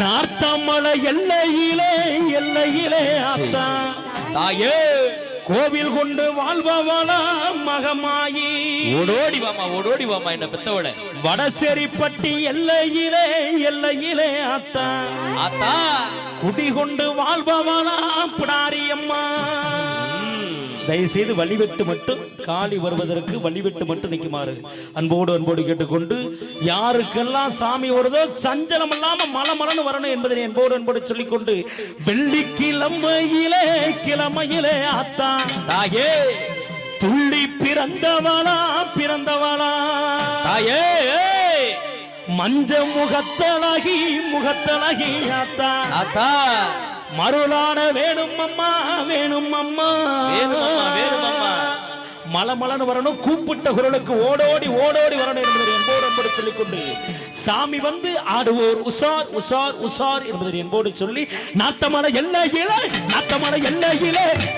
நார்த்தாமலை எல்லையிலே எல்லையிலே அத்தா தாயே. கோவில் கொண்டு வாழ்பவளா மகமாயி. ஓடோடி வாமா ஓடோடி வாமா என்ன பெத்தவள. வடசெரிப்பட்டி எல்லையிலே எல்லையிலே அத்தா அத்தா குடி கொண்டு வாழ்பவளா பிடாரி தயவுசெய்து வழிவிட்டு மட்டும் காளி வருவதற்கு வழிவிட்டு மட்டும் நிற்குமாறு அன்போடு அன்போடு கேட்டுக்கொண்டு யாருக்கெல்லாம் சாமி வருதோ சஞ்சலம் இல்லாம மலமலன்னு வரணும் என்பதை அன்போடு அன்போடு சொல்லிக்கொண்டு வெள்ளிக்கிழமையிலே கிழமையிலே அத்தா தாயே துள்ளி பிறந்தவளா பிறந்தவளா. தாயே. மஞ்ச முகத்தழகி முகத்தழகி அத்தா ஆத்தா மருளான வேணும் அம்மா வேணும் அம்மா வேணும் அம்மா, வேணும் அம்மா. மலமலன்னு வரணும் கூப்பிட்ட குரலுக்கு ஓடோடி ஓடோடி வரணும் என்பதை என்போடு என்போடு சொல்லிக்கொண்டு சாமி வந்து ஆடுவோர் உசார் உசார் உசார் என்பதை என்போடு சொல்லி நாத்தமலை எல்லையிலே நாத்தமலை எல்லா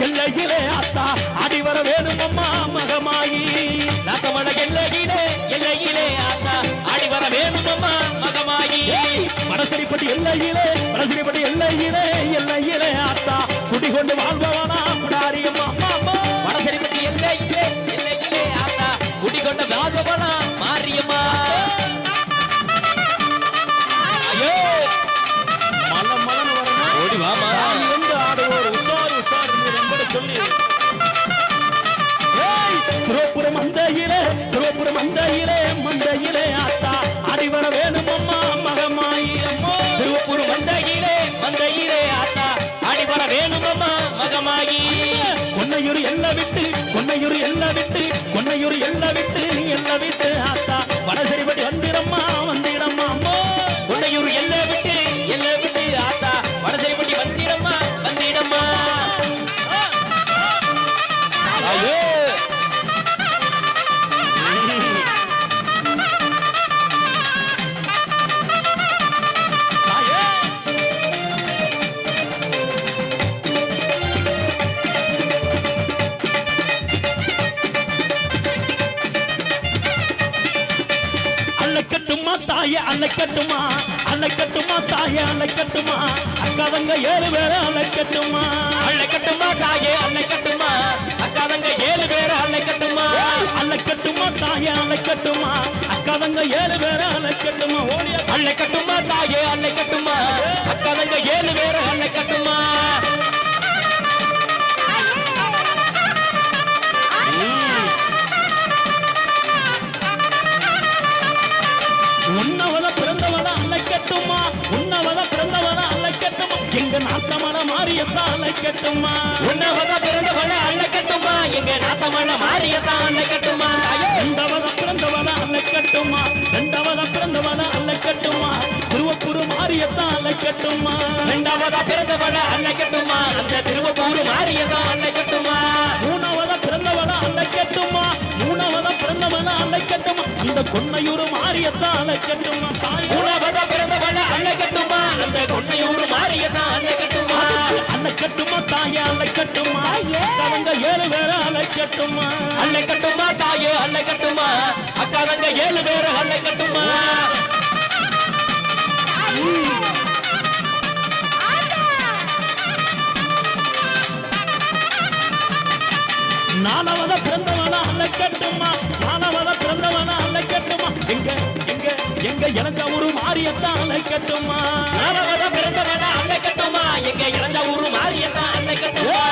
எல்லையிலே ஆத்தா ஆடி வர வேணும் அம்மா மகமாயி. நாத்தமட எல்லா எல்லையிலே ஆத்தா ஆடி வர வேணும் அம்மா மகமாயி. வடசரிப்பட்டி எல்லையிலே வடசரிப்பட்டி எல்லையிலே எல்லையிலே ஆத்தா குடிகொண்டு வாழ்பவனா புடாரியம்மா அம்மா. அம்மா வடசரிப்பட்டி வாழ்வனா மாரியம்மா. ஐயோ. மல மலன்னு வரணும் ஓடி வாமா சாமி வந்து ஆடுவோர் உசார் உசார் என்பதை சொல்லி ஏய், திருப்புரம் மந்தையிலே திருப்புரம் மந்தையிலே மந்தையிலே ஆத்தா. ஆடி வர வேணும் அம்மா மகமாயி அம்மா திருவப்பூர் மந்தையிலே மந்தையிலே ஆத்தா. வர வேணும் அம்மா மகமாயி. கொன்னையூர் எல்ல விட்டு கொன்னையூர் எல்லாம் விட்டு கொன்னையூர் எல்லாம் விட்டு நீ எல்லாம் விட்டு ஆத்தா. வடசரிபடி வந்திரம்மா வந்திரம்மா. தாயே அல்லக்கட்டுமா அல்லக்கட்டுமா தாயே அல்லக்கட்டுமா அக்காதங்க ஏழு பேரை அல்லக்கட்டுமா அள்ளை கட்டுமா தாயே அள்ளை அக்காதங்க ஏழு பேரை அள்ளை கட்டுமா அல்லக்கட்டுமா தாயே அக்காதங்க ஏழு பேரை அல்லக்கட்டுமா ஓடிய அள்ளை கட்டுமா தாயே அள்ளை அக்காதங்க ஏழு பேரை அள்ளை எங்க நாட்டமன மாரியத்தான் அல்லக்கட்டுமா உன்னவத பிறந்தவன அள்ளை கட்டுமா? எங்க நாத்தமண்ண மாரியத்தான் அள்ளை கட்டுமா ரெண்டவத பிறந்தவன அல்லக்கட்டுமா ரெண்டவத பிறந்தவன அல்லக்கட்டுமா திருவப்புரு மாரியத்தான் அல்லக்கட்டுமா ரெண்டாவதா பிறந்தவன அள்ளை கட்டுமா? அந்த திருவப்பூர் மாரியத்தான் அள்ளை கட்டுமா? மூணாவத பிறந்தவன அல்லக்கட்டுமா மூணாவத பிறந்தவன அல்லக்கட்டுமா அந்த கொன்னையூர் மாரியத்தான் அல்லக்கட்டுமா தாயே! மூணாவத பிறந்தவன அள்ளை கட்டுமா? அந்த கொன்னையூர் மாரியத்தான் அள்ளை கட்டுமா? அல்லக்கட்டுமா தாயே அல்லக்கட்டுமா அவங்க ஏழு பேர அல்லக்கட்டுமா அள்ளை கட்டுமா தாயே அள்ளை கட்டுமா? அக்காதங்க ஏழு பேர் அள்ளை கட்டுமா? நாலாவத பிறந்தவன அல்லக்கட்டுமா நாலாவத பிறந்தவன அல்லக்கட்டுமா எங்க எங்க? எங்க எனக்கு ஒரு மாரியத்தான் அல்லக்கட்டுமா நாலாவத பிறந்தவன அள்ளை கட்டுமா? எங்க இறந்த ஊரு மாரியத்தான் அள்ளை கட்டுமா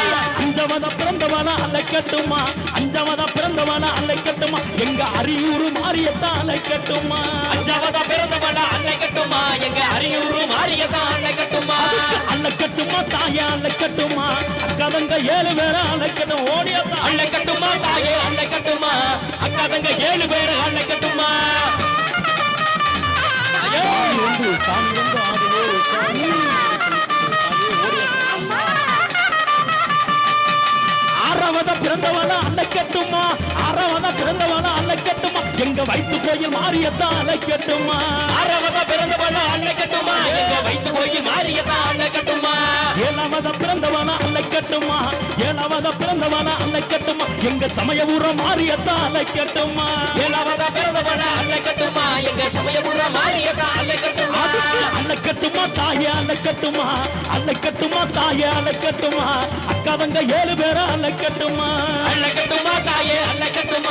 அஞ்சவத பிறந்தவன அல்லக்கட்டுமா அஞ்சவத பிறந்தவன அல்லக்கட்டுமா எங்க அரியூர் மாரியத்தான் அல்லக்கட்டுமா அஞ்சாவத பிறந்தவன அள்ளை கட்டுமா? எங்க அரியூரு மாரியத்தான் அள்ளை கட்டுமா அல்லக்கட்டுமா தாயா அல்லக்கட்டுமா அக்கதங்க ஏழு பேர அல்லக்கட்டும் ஓடியத்தான். அள்ளை கட்டுமா தாயே அள்ளை கட்டுமா? அக்காதங்க ஏழு பேர் கட்டுமா? சாமி வந்து ஆடுவே சாமி ஆறாவதா பிறந்தவனா அல்ல வைத்து கோயில் மாறியத்தான் அல்ல கட்டுமா? ஆறாவதா பிறந்தவனா கட்டுமா? எங்க வைத்து கோயில் மாறியத்தான் அல்ல கட்டுமா? ஏழாவதா பிறந்தவனா அல்ல கட்டுமா? ஏழாவதா பிறந்தவனா அல்ல கட்டுமா? எங்க சமய ஊரம் மாறியத்தான் அல்ல கட்டுமா? ஏழாவதா பிறந்தவனா அல்ல கட்டுமா? எங்க சமய அலைக்கட்டுமா அலைக்கட்டுமா தாயே அலைக்கட்டுமா அக்காவங்க ஏழு பேரை அலைக்கட்டுமா அலைக்கட்டுமா தாயே அலைக்கட்டுமா